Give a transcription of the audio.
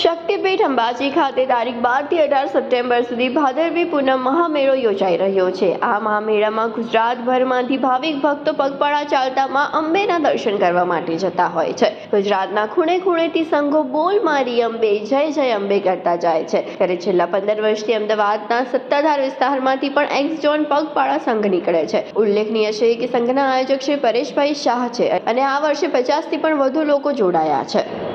શક્તિપીઠ અંબાજી ખાતે તારીખ બારથી અઢાર સપ્ટેમ્બર સુધી ભાદરવી પૂનમ મહામેળો યોજાઈ રહ્યો છે. આ મહામેળામાં ગુજરાતભરમાંથી ભાવિક ભક્તો પગપાળા ચાલતામાં અંબેના દર્શન કરવા માટે જતા હોય છે. ગુજરાતના ખૂણે ખૂણેથી સંઘો બોલ મારી અંબે, જય જય અંબે કરતા જાય છે. ત્યારે છેલ્લા પંદર વર્ષથી અમદાવાદના સત્તાધાર વિસ્તારમાંથી પણ એક્સ ઝોન પગપાળા સંઘ નીકળે છે. ઉલ્લેખનીય છે કે સંઘના આયોજક શ્રી પરેશભાઈ શાહ છે અને આ વર્ષે પચાસથી પણ વધુ લોકો જોડાયા છે.